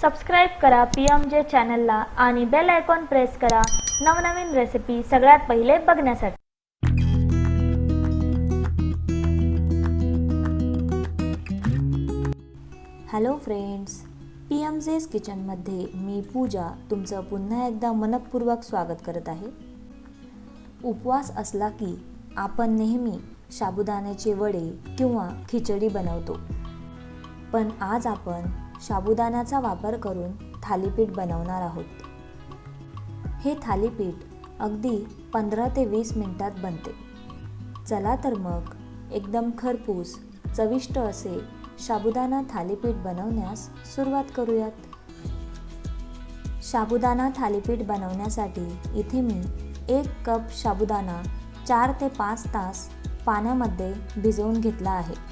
Subscribe करा P M जे चॅनलला आणि बेल आयकॉन प्रेस करा नवनवीन रेसिपी सगळ्यात पहिले बघण्यासाठी. Hello friends P M J's किचनमध्ये मी पूजा तुमचं पुन्हा एकदा मनपूर्वक स्वागत करत आहे. उपवास असला की आपण नेहमी साबुदाण्याचे वडे किंवा खिचडी बनवतो. पण आज आपण साबुदाण्याचा वापर करून थालीपीठ बनवणार आहोत. हे थालीपीठ अगदी पंधरा ते वीस मिनिटात बनते. चला तर मग एकदम खरपूस चविष्ट असे साबुदाणा थालीपीठ बनवण्यास सुरुवात करूयात. साबुदाणा थालीपीठ बनवण्यासाठी इथे मी एक कप साबुदाणा चार ते पाच तास पाण्यामध्ये भिजवून घेतला आहे.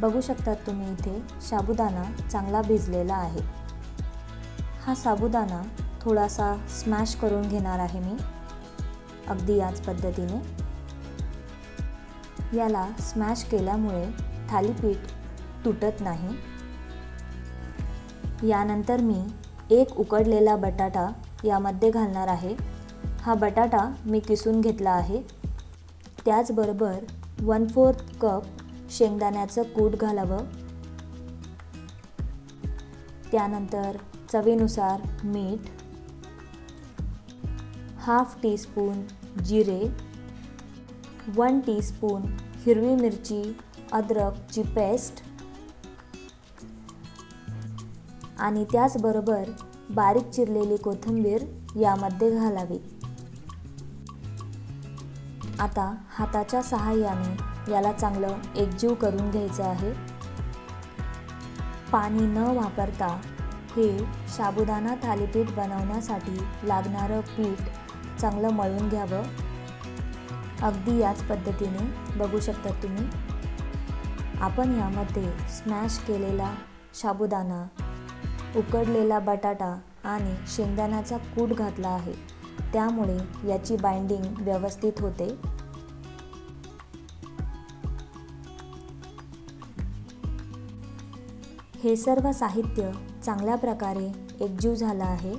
बघू शकतात तुम्ही इथे साबुदाणा चांगला भिजलेला आहे. हा साबुदाणा थोडासा स्मॅश करून घेणार आहे मी अगदी याच पद्धतीने. याला स्मॅश केल्यामुळे थालीपीठ तुटत नाही. यानंतर मी एक उकडलेला बटाटा यामध्ये घालणार आहे. हा बटाटा मी किसून घेतला आहे. त्याचबरोबर वन फोर्थ कप शेंगदाण्याचं कूट घालावं. त्यानंतर चवीनुसार मीठ हाफ टीस्पून जिरे वन टीस्पून हिरवी मिरची अद्रकची पेस्ट आणि त्याचबरोबर बारीक चिरलेली कोथिंबीर यामध्ये घालावी. आता हाताच्या सहाय्याने याला चांगलं एकजीव करून घ्यायचं आहे. पाणी न वापरता हे साबुदाणा थालीपीठ बनवण्यासाठी लागणारं पीठ चांगलं मळून घ्यावं. अगदी याच पद्धतीने बघू शकता तुम्ही. आपण यामध्ये स्मॅश केलेला साबुदाणा उकडलेला बटाटा आणि शेंगदाण्याचा कूट घातला आहे. त्यामुळे याची बाइंडिंग व्यवस्थित होते. हे सर्व साहित्य चांगल्या प्रकारे एकजीव झालं आहे.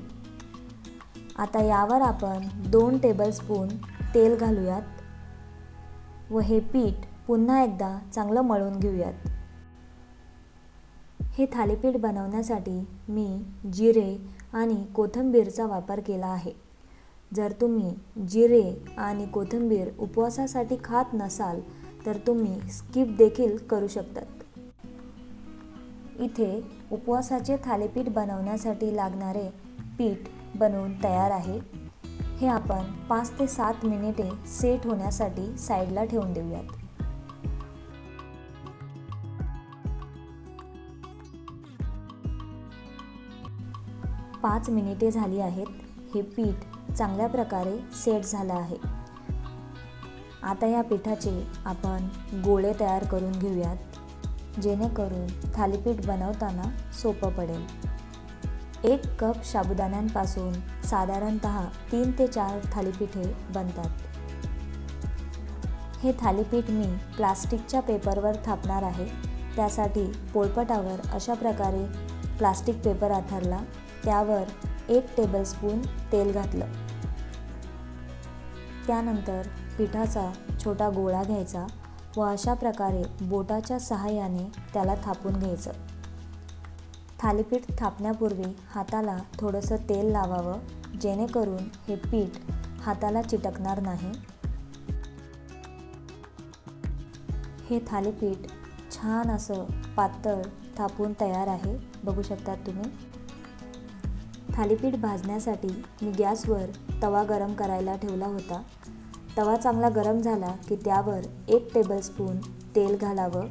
आता यावर आपण दोन टेबलस्पून तेल घालूयात व हे पीठ पुन्हा एकदा चांगलं मळून घेऊयात. हे थालीपीठ बनवण्यासाठी मी जिरे आणि कोथिंबीरचा वापर केला आहे. जर तुम्ही जिरे आणि कोथिंबीर उपवासासाठी खात नसाल तर तुम्ही स्किप देखील करू शकतात. इथे उपवासाचे थालीपीठ बनवण्यासाठी लागणारे पीठ बनवून तयार आहे. हे आपण पाच ते सात मिनिटे सेट होण्यासाठी साईडला ठेवून देऊयात. पाच मिनिटे झाली आहेत. हे पीठ चांगल्या प्रकारे सेट झालं आहे. आता या पिठाचे आपण गोळे तयार करून घेऊयात. जेणेकरून थालीपीठ बनवताना सोपं पडेल. एक कप साबुदाण्यांपासून साधारणत तीन ते चार थालीपीठे बनतात. हे थालीपीठ मी प्लास्टिकच्या पेपरवर थापणार आहे. त्यासाठी पोळपटावर अशा प्रकारे प्लास्टिक पेपर आथरला. त्यावर एक टेबलस्पून तेल घातलं. त्यानंतर पिठाचा छोटा गोळा घ्यायचा. व अशा प्रकारे बोटाच्या सहाय्याने त्याला थापून घ्यायचं. थालीपीठ थापण्यापूर्वी हाताला थोडंसं तेल लावावं जेणेकरून हे पीठ हाताला चिटकणार नाही. हे थालीपीठ छान असं पातळ थापून तयार आहे बघू शकतात तुम्ही. थालीपीठ भाजण्यासाठी मी गॅसवर तवा गरम करायला ठेवला होता. तवा चांगला गरम झाला की त्यावर एक टेबलस्पून तेल घालावं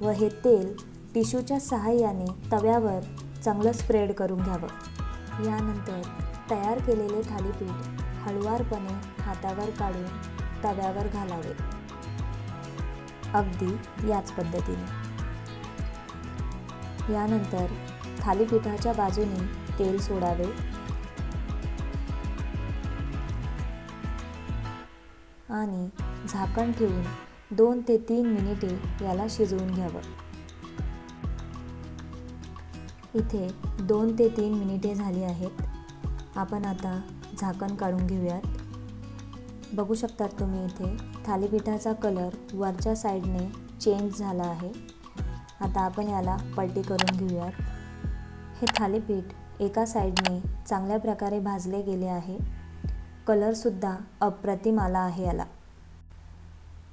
व हे तेल टिश्यूच्या सहाय्याने तव्यावर चांगलं स्प्रेड करून घ्यावं. यानंतर तयार केलेले थालीपीठ हळुवारपणे हातावर काढून तव्यावर घालावे. अगदी याच पद्धतीने. यानंतर थालीपीठाच्या बाजूने तेल सोडावे. आणि झाकण ठेवून दोन ते तीन मिनिटे याला शिजवून घ्यावं. इथे दोन ते तीन मिनिटे झाली आहेत. आपण आता झाकण काढून घेऊयात. बघू शकतात तुम्ही इथे थालीपीठाचा कलर वरच्या साईडने चेंज झाला आहे. आता आपण याला पलटी करून घेऊयात. हे थालीपीठ एका साईडने चांगल्या प्रकारे भाजले गेले आहे. कलरसुद्धा अप्रतिम आला आहे याला.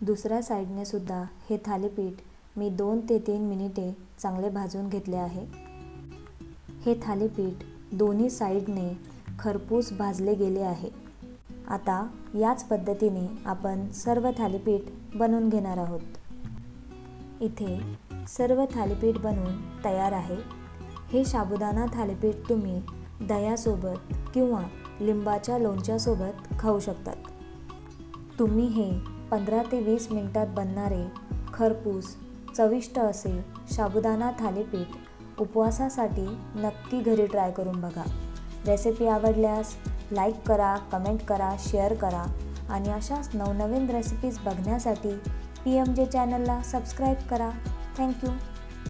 दुसऱ्या साईडने सुद्धा हे थालीपीठ मी दोन ते तीन मिनिटे चांगले भाजून घेतले आहे. हे थालीपीठ दोन्ही साईडने खरपूस भाजले गेले आहे. आता याच पद्धतीने आपण सर्व थालीपीठ बनवून घेणार आहोत. इथे सर्व थालीपीठ बनवून तयार आहे. हे साबुदाणा थालीपीठ तुम्ही दह्यासोबत किंवा लिंबाच्या लोणच्यासोबत खाऊ शकतात. तुम्ही हे पंधरा ते वीस मिनिटात बनणारे खरपूस चविष्ट असे साबुदाणा थालीपीठ उपवासासाठी नक्की घरी ट्राय करून बघा. रेसिपी आवडल्यास लाईक करा कमेंट करा शेअर करा आणि अशाच नवनवीन रेसिपीज बघण्यासाठी पी एम जे चॅनलला सबस्क्राईब करा. थँक्यू.